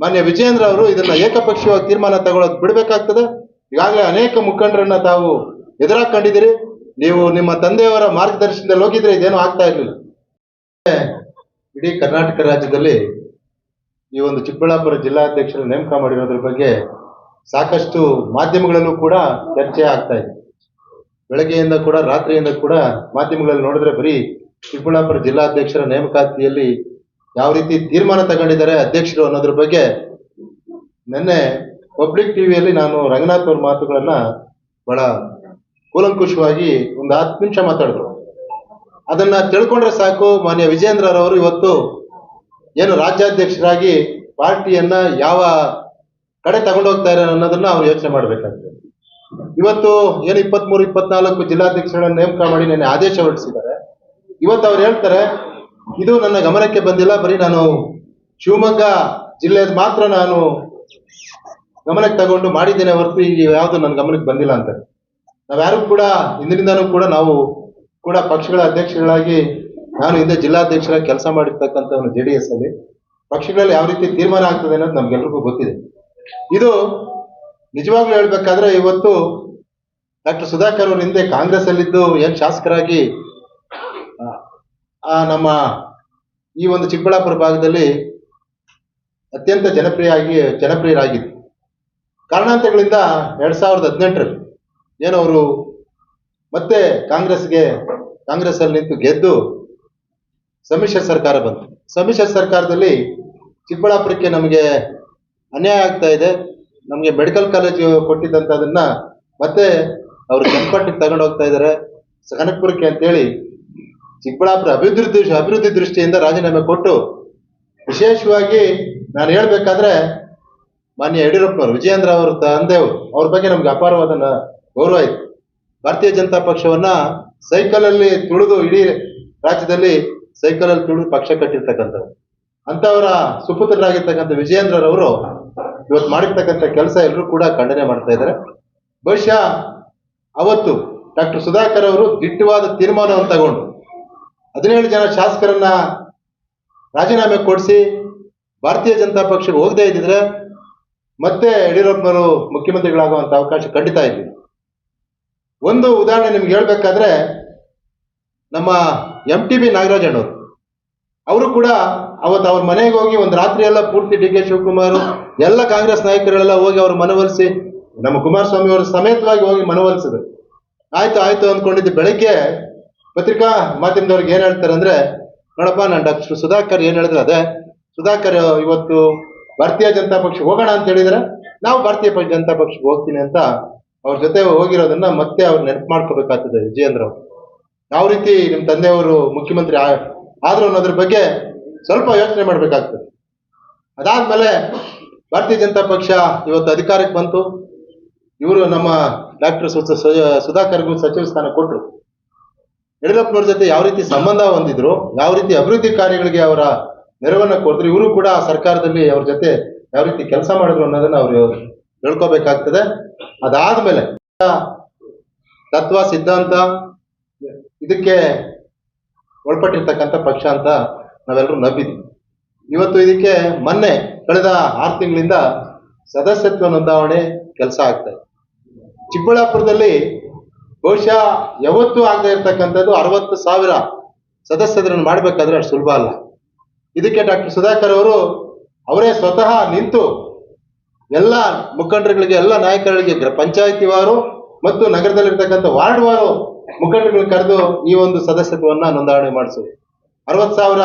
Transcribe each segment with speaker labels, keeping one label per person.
Speaker 1: ಮಾನ್ಯ ವಿಜಯೇಂದ್ರ ಅವರು ಇದನ್ನ ಏಕಪಕ್ಷೀಯವಾಗಿ ತೀರ್ಮಾನ ತಗೊಳ್ಳೋದು ಬಿಡಬೇಕಾಗ್ತದೆ. ಈಗಾಗಲೇ ಅನೇಕ ಮುಖಂಡರನ್ನ ತಾವು ಎದುರಾಕೊಂಡಿದ್ದೀರಿ. ನೀವು ನಿಮ್ಮ ತಂದೆಯವರ ಮಾರ್ಗದರ್ಶನದಲ್ಲಿ ಹೋಗಿದ್ರೆ ಇದೇನು ಆಗ್ತಾ ಇರಲಿಲ್ಲ. ಇಡೀ ಕರ್ನಾಟಕ ರಾಜ್ಯದಲ್ಲಿ ಈ ಒಂದು ಚಿಕ್ಕಬಳ್ಳಾಪುರ ಜಿಲ್ಲಾಧ್ಯಕ್ಷರ ನೇಮಕ ಮಾಡಿರೋದ್ರ ಬಗ್ಗೆ ಸಾಕಷ್ಟು ಮಾಧ್ಯಮಗಳಲ್ಲೂ ಕೂಡ ಚರ್ಚೆ ಆಗ್ತಾ ಇದೆ. ಬೆಳಗ್ಗೆಯಿಂದ ಕೂಡ ರಾತ್ರಿಯಿಂದ ಕೂಡ ಮಾಧ್ಯಮಗಳಲ್ಲಿ ನೋಡಿದ್ರೆ ಬರೀ ಚಿಕ್ಕಬಳ್ಳಾಪುರ ಜಿಲ್ಲಾಧ್ಯಕ್ಷರ ನೇಮಕಾತಿಯಲ್ಲಿ ಯಾವ ರೀತಿ ತೀರ್ಮಾನ ತಗೊಂಡಿದ್ದಾರೆ ಅಧ್ಯಕ್ಷರು ಅನ್ನೋದ್ರ ಬಗ್ಗೆ ನಿನ್ನೆ ಪಬ್ಲಿಕ್ ಟಿವಿಯಲ್ಲಿ ನಾನು ರಂಗನಾಥ್ ಅವ್ರ ಮಾತುಗಳನ್ನ ಬಹಳ ಕೂಲಂಕುಷವಾಗಿ ಒಂದು ಹತ್ತು ನಿಮಿಷ ಮಾತಾಡಿದ್ರು. ಅದನ್ನ ತಿಳ್ಕೊಂಡ್ರೆ ಸಾಕು, ಮಾನ್ಯ ವಿಜೇಂದ್ರರವರು ಇವತ್ತು ಏನು ರಾಜ್ಯಾಧ್ಯಕ್ಷರಾಗಿ ಪಾರ್ಟಿಯನ್ನ ಯಾವ ಕಡೆ ತಗೊಂಡೋಗ್ತಾ ಇದ್ದಾರೆ ಅನ್ನೋದನ್ನ ಅವ್ರು ಯೋಚನೆ ಮಾಡ್ಬೇಕಾಗ್ತದೆ. ಇವತ್ತು ಏನು ಇಪ್ಪತ್ಮೂರು, ಇಪ್ಪತ್ನಾಲ್ಕು ಜಿಲ್ಲಾಧ್ಯಕ್ಷರನ್ನ ನೇಮಕ ಮಾಡಿ ನಿನ್ನೆ ಆದೇಶ ಹೊರಡಿಸಿದ್ದಾರೆ. ಇವತ್ತು ಅವ್ರು ಹೇಳ್ತಾರೆ ಇದು ನನ್ನ ಗಮನಕ್ಕೆ ಬಂದಿಲ್ಲ. ಬರೀ ನಾನು ಶಿವಮೊಗ್ಗ ಜಿಲ್ಲೆ ಮಾತ್ರ ನಾನು ಗಮನಕ್ಕೆ ತಗೊಂಡು ಮಾಡಿದ್ದೇನೆ ಹೊರತು ಈಗ ಯಾವುದು ನನ್ನ ಗಮನಕ್ಕೆ ಬಂದಿಲ್ಲ ಅಂತ. ನಾವ್ಯಾರು ಕೂಡ ಇಂದಿನಿಂದನೂ ಕೂಡ ನಾವು ಕೂಡ ಪಕ್ಷಗಳ ಅಧ್ಯಕ್ಷಗಳಾಗಿ ನಾನು ಹಿಂದೆ ಜಿಲ್ಲಾಧ್ಯಕ್ಷರಾಗಿ ಕೆಲಸ ಮಾಡಿರ್ತಕ್ಕಂಥವನು ಜೆ ಡಿ ಎಸ್ ಅಲ್ಲಿ ಪಕ್ಷಗಳಲ್ಲಿ ಯಾವ ರೀತಿ ತೀರ್ಮಾನ ಆಗ್ತದೆ ಅನ್ನೋದು ನಮ್ಗೆಲ್ರಿಗೂ ಗೊತ್ತಿದೆ. ಇದು ನಿಜವಾಗ್ಲೂ ಹೇಳ್ಬೇಕಾದ್ರೆ ಇವತ್ತು ಡಾಕ್ಟರ್ ಸುಧಾಕರ್ ಅವರು ಹಿಂದೆ ಕಾಂಗ್ರೆಸ್ ಅಲ್ಲಿದ್ದು ಏನ್ ಶಾಸಕರಾಗಿ ನಮ್ಮ ಈ ಒಂದು ಚಿಕ್ಕಬಳ್ಳಾಪುರ ಭಾಗದಲ್ಲಿ ಅತ್ಯಂತ ಜನಪ್ರಿಯ ಆಗಿ ಜನಪ್ರಿಯರಾಗಿತ್ತು ಕಾರಣಾಂತರಗಳಿಂದ ಎರಡು ಸಾವಿರದ ಹದಿನೆಂಟರಲ್ಲಿ ಏನು ಅವರು ಮತ್ತೆ ಕಾಂಗ್ರೆಸ್ಗೆ ಕಾಂಗ್ರೆಸ್ ಅಲ್ಲಿ ನಿಂತು ಗೆದ್ದು ಸಮ್ಮಿಶ್ರ ಸರ್ಕಾರ ಬಂತು. ಸಮ್ಮಿಶ್ರ ಸರ್ಕಾರದಲ್ಲಿ ಚಿಕ್ಕಬಳ್ಳಾಪುರಕ್ಕೆ ನಮಗೆ ಅನ್ಯಾಯ ಆಗ್ತಾ ಇದೆ. ನಮಗೆ ಮೆಡಿಕಲ್ ಕಾಲೇಜ್ ಕೊಟ್ಟಿದ್ದಂಥದನ್ನ ಮತ್ತೆ ಅವರು ತಗೊಂಡು ಹೋಗ್ತಾ ಇದ್ದಾರೆ. ಕನಕಪುರಕ್ಕೆ ಅಂತೇಳಿ ಚಿಕ್ಕಬಳ್ಳಾಪುರ ಅಭಿವೃದ್ಧಿ ಅಭಿವೃದ್ಧಿ ದೃಷ್ಟಿಯಿಂದ ರಾಜೀನಾಮೆ ಕೊಟ್ಟು ವಿಶೇಷವಾಗಿ ನಾನು ಹೇಳ್ಬೇಕಾದ್ರೆ ಮಾನ್ಯ ಯಡಿಯೂರಪ್ಪನವರು, ವಿಜಯೇಂದ್ರ ಅವರ ತಂದೆಯವರು, ಅವ್ರ ಬಗ್ಗೆ ನಮ್ಗೆ ಅಪಾರವಾದ ಗೌರವ ಇತ್ತು ಭಾರತೀಯ ಜನತಾ ಪಕ್ಷವನ್ನ ಸೈಕಲ್ ಅಲ್ಲಿ ತುಳಿದು ಇಡೀ ರಾಜ್ಯದಲ್ಲಿ ಸೈಕಲ್ ಅಲ್ಲಿ ತುಳಿದು ಪಕ್ಷ ಕಟ್ಟಿರ್ತಕ್ಕಂಥವ್ರು. ಅಂತವರ ಸುಪುತ್ರರಾಗಿರ್ತಕ್ಕಂಥ ವಿಜಯೇಂದ್ರರವರು ಇವತ್ತು ಮಾಡಿರ್ತಕ್ಕಂಥ ಕೆಲಸ ಎಲ್ಲರೂ ಕೂಡ ಖಂಡನೆ ಮಾಡ್ತಾ ಇದ್ದಾರೆ. ಬಹುಶಃ ಅವತ್ತು ಡಾಕ್ಟರ್ ಸುಧಾಕರ್ ಅವರು ದಿಟ್ಟವಾದ ತೀರ್ಮಾನವನ್ನು ತಗೊಂಡು ಹದಿನೇಳು ಜನ ಶಾಸಕರನ್ನ ರಾಜೀನಾಮೆ ಕೊಡಿಸಿ ಭಾರತೀಯ ಜನತಾ ಪಕ್ಷಕ್ಕೆ ಹೋಗದೇ ಇದ್ದಿದ್ರೆ ಮತ್ತೆ ಯಡಿಯೂರಪ್ಪನವರು ಮುಖ್ಯಮಂತ್ರಿಗಳಾಗುವಂಥ ಅವಕಾಶ ಖಂಡಿತ ಇದೆ. ಒಂದು ಉದಾಹರಣೆ ನಿಮ್ಗೆ ಹೇಳ್ಬೇಕಾದ್ರೆ ನಮ್ಮ ಎಂ ಟಿ ಬಿ ನಾಗರಾಜಣ್ಣವರು ಅವರು ಕೂಡ ಅವತ್ತು ಅವ್ರ ಮನೆಗೆ ಹೋಗಿ ಒಂದು ರಾತ್ರಿ ಎಲ್ಲ ಪೂರ್ತಿ ಡಿ ಕೆ ಶಿವಕುಮಾರ್, ಎಲ್ಲ ಕಾಂಗ್ರೆಸ್ ನಾಯಕರೆಲ್ಲ ಹೋಗಿ ಅವ್ರು ಮನವೊಲಿಸಿ ನಮ್ಮ ಕುಮಾರಸ್ವಾಮಿ ಅವರು ಸಮೇತವಾಗಿ ಹೋಗಿ ಮನವೊಲಿಸಿದ್ರು ಆಯ್ತು ಆಯ್ತು ಅಂದ್ಕೊಂಡಿದ್ದು ಬೆಳಗ್ಗೆ ಪತ್ರಿಕಾ ಮಾಧ್ಯಮದವ್ರಿಗೆ ಏನ್ ಹೇಳ್ತಾರೆ ಅಂದ್ರೆ, ನೋಡಪ್ಪ, ನಾನು ಡಾಕ್ಟರ್ ಸುಧಾಕರ್ ಏನ್ ಹೇಳಿದ್ರೆ ಅದೇ. ಸುಧಾಕರ್ ಇವತ್ತು ಭಾರತೀಯ ಜನತಾ ಪಕ್ಷ ಹೋಗೋಣ ಅಂತ ಹೇಳಿದ್ರೆ, ನಾವು ಭಾರತೀಯ ಜನತಾ ಪಕ್ಷಕ್ಕೆ ಹೋಗ್ತೀನಿ ಅಂತ ಅವ್ರ ಜೊತೆ ಹೋಗಿರೋದನ್ನ ಮತ್ತೆ ಅವ್ರು ನೆನಪು ಮಾಡ್ಕೋಬೇಕಾಗ್ತದೆ, ವಿಜಯೇಂದ್ರ ಅವರು. ಯಾವ ರೀತಿ ನಿಮ್ ತಂದೆಯವರು ಮುಖ್ಯಮಂತ್ರಿ ಆದ್ರು ಅನ್ನೋದ್ರ ಬಗ್ಗೆ ಸ್ವಲ್ಪ ಯೋಚನೆ ಮಾಡ್ಬೇಕಾಗ್ತದೆ. ಅದಾದ್ಮೇಲೆ ಭಾರತೀಯ ಜನತಾ ಪಕ್ಷ ಇವತ್ತು ಅಧಿಕಾರಕ್ಕೆ ಬಂತು. ಇವರು ನಮ್ಮ ಡಾಕ್ಟರ್ ಸುಧಾಕರ್ಗೂ ಸಚಿವ ಸ್ಥಾನ ಕೊಟ್ರು. ಯಡಿಯೂರಪ್ಪನವ್ರ ಜೊತೆ ಯಾವ ರೀತಿ ಸಂಬಂಧ ಹೊಂದಿದ್ರು, ಯಾವ ರೀತಿ ಅಭಿವೃದ್ಧಿ ಕಾರ್ಯಗಳಿಗೆ ಅವರ ನೆರವನ್ನು ಕೊಡಿದ್ರು, ಇವರು ಕೂಡ ಸರ್ಕಾರದಲ್ಲಿ ಅವ್ರ ಜೊತೆ ಯಾವ ರೀತಿ ಕೆಲಸ ಮಾಡಿದ್ರು ಅನ್ನೋದನ್ನ ಅವರು ಹೇಳ್ಕೋಬೇಕಾಗ್ತದೆ. ಅದಾದ್ಮೇಲೆ ತತ್ವ, ಸಿದ್ಧಾಂತ, ಇದಕ್ಕೆ ಒಳಪಟ್ಟಿರ್ತಕ್ಕಂಥ ಪಕ್ಷ ಅಂತ ನಾವೆಲ್ಲರೂ ನಂಬಿದ್ವಿ. ಇವತ್ತು ಇದಕ್ಕೆ ಮೊನ್ನೆ ಕಳೆದ ಆರು ತಿಂಗಳಿಂದ ಸದಸ್ಯತ್ವ ನೋಂದಾವಣೆ ಕೆಲಸ ಆಗ್ತಾ ಇದೆ. ಚಿಕ್ಕಬಳ್ಳಾಪುರದಲ್ಲಿ ಬಹುಶಃ ಯಾವತ್ತು ಆಗದೆ ಇರತಕ್ಕಂಥದ್ದು ಅರವತ್ತು ಸಾವಿರ ಸದಸ್ಯರನ್ನು ಮಾಡಬೇಕಾದ್ರೆ ಅಷ್ಟು ಸುಲಭ ಅಲ್ಲ. ಇದಕ್ಕೆ ಡಾಕ್ಟರ್ ಸುಧಾಕರ್ ಅವರು ಅವರೇ ಸ್ವತಃ ನಿಂತು ಎಲ್ಲ ಮುಖಂಡರುಗಳಿಗೆ, ಎಲ್ಲ ನಾಯಕರುಗಳಿಗೆ, ಗ್ರ ಪಂಚಾಯತಿವಾರು ಮತ್ತು ನಗರದಲ್ಲಿರ್ತಕ್ಕಂಥ ವಾರ್ಡ್ ವಾರು ಮುಖಂಡರುಗಳು ಕರೆದು ಈ ಒಂದು ಸದಸ್ಯತ್ವವನ್ನು ನೋಂದಾವಣೆ ಮಾಡಿಸಿದ್ರು ಅರವತ್ತು ಸಾವಿರ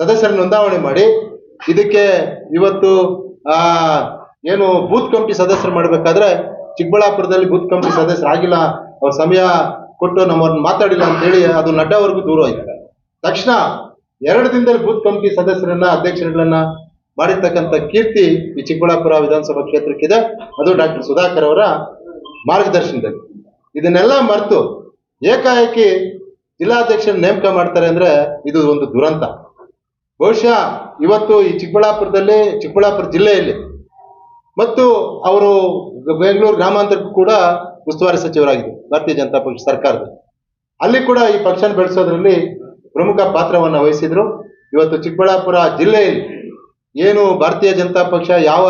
Speaker 1: ಸದಸ್ಯರ ನೋಂದಾವಣೆ ಮಾಡಿ, ಇದಕ್ಕೆ ಇವತ್ತು ಏನು ಬೂತ್ ಕಮಿಟಿ ಸದಸ್ಯರು ಮಾಡ್ಬೇಕಾದ್ರೆ ಚಿಕ್ಕಬಳ್ಳಾಪುರದಲ್ಲಿ ಬೂತ್ ಕಮಿಟಿ ಸದಸ್ಯರಾಗಿಲ್ಲ ಅವ್ರ ಸಮಯ ಕೊಟ್ಟು ನಮ್ಮವ್ರನ್ನ ಮಾತಾಡಿಲ್ಲ ಅಂತ ಹೇಳಿ ಅದು ನಡ್ಡಾವರೆಗೂ ದೂರ ಆಯ್ತಾರೆ ತಕ್ಷಣ ಎರಡು ದಿನದಲ್ಲಿ ಬೂತ್ ಕಮಿಟಿ ಸದಸ್ಯರನ್ನ ಅಧ್ಯಕ್ಷರುಗಳನ್ನ ಮಾಡಿರ್ತಕ್ಕಂಥ ಕೀರ್ತಿ ಈ ಚಿಕ್ಕಬಳ್ಳಾಪುರ ವಿಧಾನಸಭಾ ಕ್ಷೇತ್ರಕ್ಕಿದೆ. ಅದು ಡಾಕ್ಟರ್ ಸುಧಾಕರ್ ಅವರ ಮಾರ್ಗದರ್ಶನದಲ್ಲಿ. ಇದನ್ನೆಲ್ಲ ಮರೆತು ಏಕಾಏಕಿ ಜಿಲ್ಲಾಧ್ಯಕ್ಷರ ನೇಮಕ ಮಾಡ್ತಾರೆ ಅಂದ್ರೆ ಇದು ಒಂದು ದುರಂತ. ಬಹುಶಃ ಇವತ್ತು ಈ ಚಿಕ್ಕಬಳ್ಳಾಪುರದಲ್ಲಿ, ಚಿಕ್ಕಬಳ್ಳಾಪುರ ಜಿಲ್ಲೆಯಲ್ಲಿ ಮತ್ತು ಅವರು ಬೆಂಗಳೂರು ಗ್ರಾಮಾಂತರಕ್ಕೂ ಕೂಡ ಉಸ್ತುವಾರಿ ಸಚಿವರಾಗಿದ್ದರು, ಭಾರತೀಯ ಜನತಾ ಪಕ್ಷ ಸರ್ಕಾರದ. ಅಲ್ಲಿ ಕೂಡ ಈ ಪಕ್ಷನ ಬೆಳೆಸೋದ್ರಲ್ಲಿ ಪ್ರಮುಖ ಪಾತ್ರವನ್ನು ವಹಿಸಿದ್ರು. ಇವತ್ತು ಚಿಕ್ಕಬಳ್ಳಾಪುರ ಜಿಲ್ಲೆಯಲ್ಲಿ ಏನು ಭಾರತೀಯ ಜನತಾ ಪಕ್ಷ ಯಾವ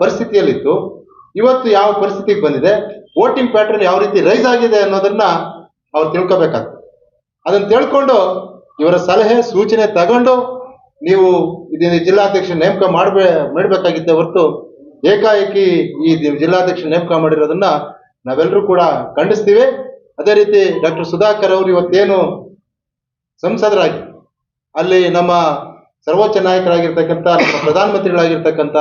Speaker 1: ಪರಿಸ್ಥಿತಿಯಲ್ಲಿತ್ತು, ಇವತ್ತು ಯಾವ ಪರಿಸ್ಥಿತಿಗೆ ಬಂದಿದೆ, ವೋಟಿಂಗ್ ಪ್ಯಾಟರ್ನ್ ಯಾವ ರೀತಿ ರೈಸ್ ಆಗಿದೆ ಅನ್ನೋದನ್ನ ಅವ್ರು ತಿಳ್ಕೊಬೇಕಾಗ್ತದೆ. ಅದನ್ನು ತಿಳ್ಕೊಂಡು ಇವರ ಸಲಹೆ, ಸೂಚನೆ ತಗೊಂಡು ನೀವು ಇದನ್ನು ಜಿಲ್ಲಾಧ್ಯಕ್ಷ ನೇಮಕ ಮಾಡಬೇ ಮಾಡಬೇಕಾಗಿದ್ದೆ ಹೊರತು ಏಕಾಏಕಿ ಈ ಜಿಲ್ಲಾಧ್ಯಕ್ಷ ನೇಮಕ ಮಾಡಿರೋದನ್ನ ನಾವೆಲ್ಲರೂ ಕೂಡ ಖಂಡಿಸ್ತೀವಿ. ಅದೇ ರೀತಿ ಡಾಕ್ಟರ್ ಸುಧಾಕರ್ ಅವರು ಇವತ್ತೇನು ಸಂಸದರಾಗಿ, ಅಲ್ಲಿ ನಮ್ಮ ಸರ್ವೋಚ್ಚ ನಾಯಕರಾಗಿರ್ತಕ್ಕಂಥ, ನಮ್ಮ ಪ್ರಧಾನಮಂತ್ರಿಗಳಾಗಿರ್ತಕ್ಕಂಥ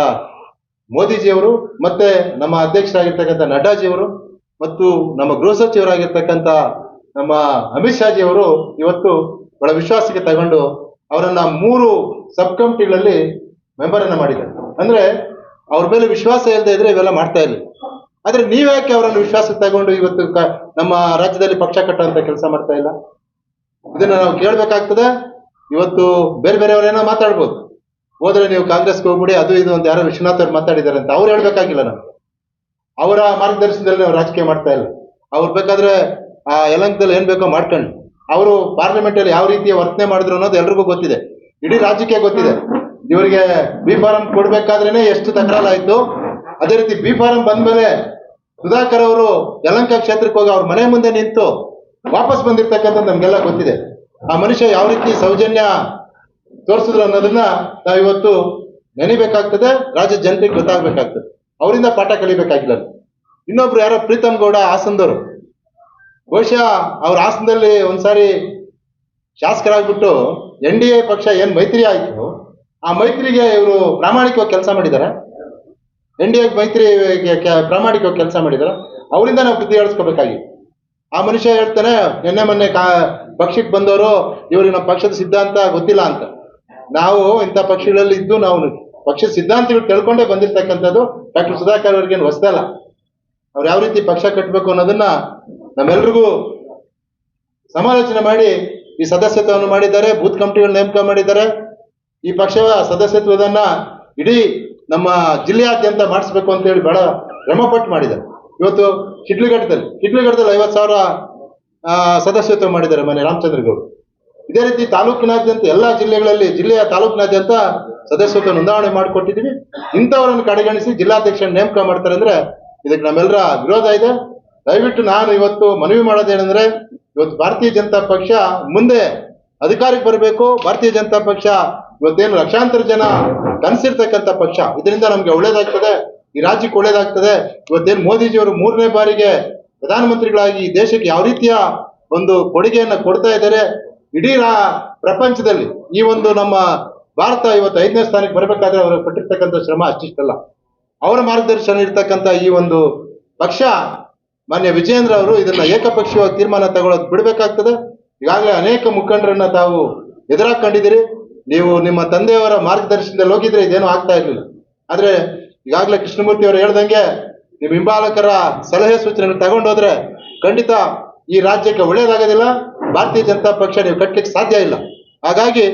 Speaker 1: ಮೋದಿಜಿಯವರು ಮತ್ತೆ ನಮ್ಮ ಅಧ್ಯಕ್ಷರಾಗಿರ್ತಕ್ಕಂಥ ನಡ್ಡಾಜಿಯವರು ಮತ್ತು ನಮ್ಮ ಗೃಹ ಸಚಿವರಾಗಿರ್ತಕ್ಕಂಥ ನಮ್ಮ ಅಮಿತ್ ಶಾಜಿಯವರು ಇವತ್ತು ಬಹಳ ವಿಶ್ವಾಸಕ್ಕೆ ತಗೊಂಡು ಅವರನ್ನ ಮೂರು ಸಬ್ ಕಮಿಟಿಗಳಲ್ಲಿ ಮೆಂಬರನ್ನ ಮಾಡಿದ್ದಾರೆ. ಅಂದ್ರೆ ಅವ್ರ ಮೇಲೆ ವಿಶ್ವಾಸ ಇಲ್ಲದೆ ಇದ್ರೆ ಇವೆಲ್ಲ ಮಾಡ್ತಾ ಇರಲಿ. ಆದ್ರೆ ನೀವ್ಯಾಕೆ ಅವರನ್ನು ವಿಶ್ವಾಸ ತಗೊಂಡು ಇವತ್ತು ನಮ್ಮ ರಾಜ್ಯದಲ್ಲಿ ಪಕ್ಷ ಕಟ್ಟುವಂತ ಕೆಲಸ ಮಾಡ್ತಾ ಇಲ್ಲ? ಇದನ್ನ ನಾವು ಕೇಳ್ಬೇಕಾಗ್ತದೆ. ಇವತ್ತು ಬೇರೆ ಬೇರೆಯವರೇನೋ ಮಾತಾಡ್ಬೋದು. ಹೋದ್ರೆ ನೀವು ಕಾಂಗ್ರೆಸ್ಗೆ ಹೋಗ್ಬಿಡಿ, ಅದು ಇದು ಅಂತ ಯಾರೋ ವಿಶ್ವನಾಥ್ ಅವ್ರು ಮಾತಾಡಿದ್ದಾರೆ ಅಂತ. ಅವ್ರು ಹೇಳ್ಬೇಕಾಗಿಲ್ಲ ನಮ್ಗೆ. ಅವರ ಮಾರ್ಗದರ್ಶನದಲ್ಲಿ ನಾವು ರಾಜಕೀಯ ಮಾಡ್ತಾ ಇಲ್ಲ. ಅವ್ರು ಬೇಕಾದ್ರೆ, ಆ ಯಲಂಕದಲ್ಲಿ ಏನ್ ಬೇಕೋ ಮಾಡ್ಕೊಂಡು ಅವರು ಪಾರ್ಲಿಮೆಂಟ್ ಅಲ್ಲಿ ಯಾವ ರೀತಿಯ ವರ್ತನೆ ಮಾಡಿದ್ರು ಅನ್ನೋದು ಎಲ್ರಿಗೂ ಗೊತ್ತಿದೆ. ಇಡೀ ರಾಜಕೀಯ ಗೊತ್ತಿದೆ. ಇವರಿಗೆ ಬಿ ಫಾರಂ ಕೊಡ್ಬೇಕಾದ್ರೇನೆ ಎಷ್ಟು ತಕರಾಲಾಯ್ತು ಅದೇ ರೀತಿ ಬಿ ಫಾರಂ ಬಂದ್ಮೇಲೆ ಸುಧಾಕರ್ ಅವರು ಯಲಂಕ ಕ್ಷೇತ್ರಕ್ಕೆ ಹೋಗಿ ಅವ್ರ ಮನೆ ಮುಂದೆ ನಿಂತು ವಾಪಸ್ ಬಂದಿರ್ತಕ್ಕಂಥ ನಮ್ಗೆಲ್ಲ ಗೊತ್ತಿದೆ. ಆ ಮನುಷ್ಯ ಯಾವ ರೀತಿ ಸೌಜನ್ಯ ತೋರಿಸಿದ್ರು ಅನ್ನೋದನ್ನ ನಾವು ಇವತ್ತು ನೆನಿಬೇಕಾಗ್ತದೆ ರಾಜ್ಯದ ಜನತೆಗೆ ಗೊತ್ತಾಗ್ಬೇಕಾಗ್ತದೆ. ಅವರಿಂದ ಪಾಠ ಕಲಿಬೇಕಾಗಿಲ್ಲ ಇನ್ನೊಬ್ರು ಯಾರೋ ಪ್ರೀತಮ್ ಗೌಡ, ಹಾಸನದವರು. ಬಹುಶಃ ಅವ್ರ ಹಾಸನದಲ್ಲಿ ಒಂದ್ಸಾರಿ ಶಾಸಕರಾಗ್ಬಿಟ್ಟು ಎನ್ ಡಿ ಎ ಪಕ್ಷ ಏನ್ ಮೈತ್ರಿ ಆಯ್ತು ಆ ಮೈತ್ರಿಗೆ ಇವರು ಪ್ರಾಮಾಣಿಕವಾಗಿ ಕೆಲಸ ಮಾಡಿದ್ದಾರೆ ಎನ್ ಡಿ ಎ ಮೈತ್ರಿ ಪ್ರಾಮಾಣಿಕವಾಗಿ ಕೆಲಸ ಮಾಡಿದ್ದಾರೆ ಅವರಿಂದ ನಾವು ಬುದ್ಧಿ ಹೇಳಿಸ್ಕೋಬೇಕಾಗಿ ಆ ಮನುಷ್ಯ ಹೇಳ್ತಾನೆ, ನಿನ್ನೆ ಮೊನ್ನೆ ಕಾ ಪಕ್ಷಕ್ಕೆ ಬಂದವರು ಇವ್ರಿಗೆ ನಮ್ಮ ಪಕ್ಷದ ಸಿದ್ಧಾಂತ ಗೊತ್ತಿಲ್ಲ ಅಂತ. ನಾವು ಇಂಥ ಪಕ್ಷಗಳಲ್ಲಿ ಇದ್ದು ನಾವು ಪಕ್ಷದ ಸಿದ್ಧಾಂತಗಳು ತಿಳ್ಕೊಂಡೇ ಬಂದಿರ್ತಕ್ಕಂಥದ್ದು ಡಾಕ್ಟರ್ ಸುಧಾಕರ್ ಅವ್ರಿಗೇನು ಹೊಸದಲ್ಲ ಅವ್ರು ಯಾವ ರೀತಿ ಪಕ್ಷ ಕಟ್ಟಬೇಕು ಅನ್ನೋದನ್ನ ನಮ್ಮೆಲ್ರಿಗೂ ಸಮಾಲೋಚನೆ ಮಾಡಿ ಈ ಸದಸ್ಯತ್ವವನ್ನು ಮಾಡಿದ್ದಾರೆ, ಬೂತ್ ಕಮಿಟಿಗಳು ನೇಮಕ ಮಾಡಿದ್ದಾರೆ. ಈ ಪಕ್ಷದ ಸದಸ್ಯತ್ವದನ್ನ ಇಡೀ ನಮ್ಮ ಜಿಲ್ಲೆಯಾದ್ಯಂತ ಮಾಡಿಸ್ಬೇಕು ಅಂತ ಹೇಳಿ ಬಹಳ ಶ್ರಮಪಟ್ಟು ಮಾಡಿದ್ದಾರೆ. ಇವತ್ತು ಶಿಡ್ಲಘಟ್ಟದಲ್ಲಿ ಶಿಡ್ಲಘಟ್ಟದಲ್ಲಿ ಐವತ್ತು ಸಾವಿರ ಸದಸ್ಯತ್ವ ಮಾಡಿದ್ದಾರೆ ಮನೆ ರಾಮಚಂದ್ರ ಗೌಡ. ಇದೇ ರೀತಿ ತಾಲೂಕಿನಾದ್ಯಂತ ಎಲ್ಲಾ ಜಿಲ್ಲೆಗಳಲ್ಲಿ, ಜಿಲ್ಲೆಯ ತಾಲೂಕಿನಾದ್ಯಂತ ಸದಸ್ಯತ್ವ ನೋಂದಾವಣೆ ಮಾಡಿಕೊಟ್ಟಿದ್ದೀವಿ. ಇಂಥವರನ್ನು ಕಡೆಗಣಿಸಿ ಜಿಲ್ಲಾಧ್ಯಕ್ಷ ನೇಮಕ ಮಾಡ್ತಾರೆ ಅಂದ್ರೆ ಇದಕ್ಕೆ ನಮ್ಮೆಲ್ಲರ ವಿರೋಧ ಇದೆ. ದಯವಿಟ್ಟು ನಾನು ಇವತ್ತು ಮನವಿ ಮಾಡೋದೇನೆಂದ್ರೆ ಇವತ್ತು ಭಾರತೀಯ ಜನತಾ ಪಕ್ಷ ಮುಂದೆ ಅಧಿಕಾರಕ್ಕೆ ಬರಬೇಕು. ಭಾರತೀಯ ಜನತಾ ಪಕ್ಷ ಇವತ್ತೇನು ಲಕ್ಷಾಂತರ ಜನ ಕನಸಿರ್ತಕ್ಕಂಥ ಪಕ್ಷ. ಇದರಿಂದ ನಮ್ಗೆ ಒಳ್ಳೇದಾಗ್ತದೆ, ಈ ರಾಜ್ಯಕ್ಕೆ ಒಳ್ಳೇದಾಗ್ತದೆ. ಇವತ್ತೇನು ಮೋದಿಜಿಯವರು ಮೂರನೇ ಬಾರಿಗೆ ಪ್ರಧಾನಮಂತ್ರಿಗಳಾಗಿ ದೇಶಕ್ಕೆ ಯಾವ ರೀತಿಯ ಒಂದು ಕೊಡುಗೆಯನ್ನು ಕೊಡ್ತಾ ಇದ್ದಾರೆ, ಇಡೀ ಪ್ರಪಂಚದಲ್ಲಿ ಈ ಒಂದು ನಮ್ಮ ಭಾರತ ಇವತ್ತು ಐದನೇ ಸ್ಥಾನಕ್ಕೆ ಬರಬೇಕಾದ್ರೆ ಅವರು ಪಟ್ಟಿರ್ತಕ್ಕಂಥ ಶ್ರಮ ಅಷ್ಟಿಷ್ಟಲ್ಲ. ಅವರ ಮಾರ್ಗದರ್ಶನ ಇರ್ತಕ್ಕಂಥ ಈ ಒಂದು ಪಕ್ಷ, ಮಾನ್ಯ ವಿಜಯೇಂದ್ರ ಅವರು ಇದನ್ನ ಏಕಪಕ್ಷೀಯವಾಗಿ ತೀರ್ಮಾನ ತಗೊಳ್ಳೋದು ಬಿಡಬೇಕಾಗ್ತದೆ. ಈಗಾಗಲೇ ಅನೇಕ ಮುಖಂಡರನ್ನ ತಾವು ಎದುರಾಕೊಂಡಿದ್ದೀರಿ ನೀವು ನಿಮ್ಮ ತಂದೆಯವರ ಮಾರ್ಗದರ್ಶನದಲ್ಲಿ ಹೋಗಿದ್ರೆ ಇದೇನು ಆಗ್ತಾ ಇರಲಿಲ್ಲ. ಆದ್ರೆ ಈಗಾಗಲೇ ಕೃಷ್ಣಮೂರ್ತಿ ಅವರು ಹೇಳ್ದಂಗೆ ನಿಮ್ಮ ಹಿಂಬಾಲಕರ ಸಲಹೆ ಸೂಚನೆ ತಗೊಂಡೋದ್ರೆ ಖಂಡಿತ ಈ ರಾಜ್ಯಕ್ಕೆ ಒಳ್ಳೇದಾಗೋದಿಲ್ಲ, ಭಾರತೀಯ ಜನತಾ ಪಕ್ಷ ನೀವು ಕಟ್ಟಲಿಕ್ಕೆ ಸಾಧ್ಯ ಇಲ್ಲ. ಹಾಗಾಗಿ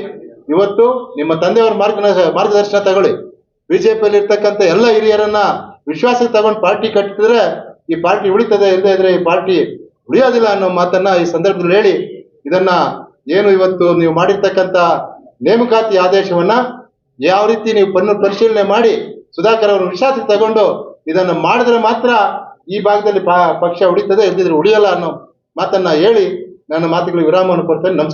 Speaker 1: ಇವತ್ತು ನಿಮ್ಮ ತಂದೆಯವರ ಮಾರ್ಗ ಮಾರ್ಗದರ್ಶನ ತಗೊಳ್ಳಿ. ಬಿಜೆಪಿಯಲ್ಲಿ ಇರ್ತಕ್ಕಂಥ ಎಲ್ಲ ಹಿರಿಯರನ್ನ ವಿಶ್ವಾಸಕ್ಕೆ ತಗೊಂಡು ಪಾರ್ಟಿ ಕಟ್ಟಿದ್ರೆ ಈ ಪಾರ್ಟಿ ಉಳಿತದೆ ಇಲ್ಲದೆ ಇದ್ರೆ ಈ ಪಾರ್ಟಿ ಉಳಿಯೋದಿಲ್ಲ ಅನ್ನೋ ಮಾತನ್ನ ಈ ಸಂದರ್ಭದಲ್ಲಿ ಹೇಳಿ, ಇದನ್ನ ಏನು ಇವತ್ತು ನೀವು ಮಾಡಿರ್ತಕ್ಕಂಥ ನೇಮಕಾತಿ ಆದೇಶವನ್ನ ಯಾವ ರೀತಿ ನೀವು ಪನ್ನು ಪರಿಶೀಲನೆ ಮಾಡಿ ಸುಧಾಕರ್ ಅವರು ವಿಶ್ವಾಸಕ್ಕೆ ತಗೊಂಡು ಇದನ್ನ ಮಾಡಿದ್ರೆ ಮಾತ್ರ ಈ ಭಾಗದಲ್ಲಿ ಪಕ್ಷ ಉಳಿತದೆ, ಇಲ್ದಿದ್ರೆ ಉಳಿಯಲ್ಲ ಅನ್ನೋ ಮಾತನ್ನ ಹೇಳಿ ನನ್ನ ಮಾತುಗಳಿಗೆ ವಿರಾಮವನ್ನು ಕೊಡ್ತೇನೆ. ನಮಸ್ಕಾರ.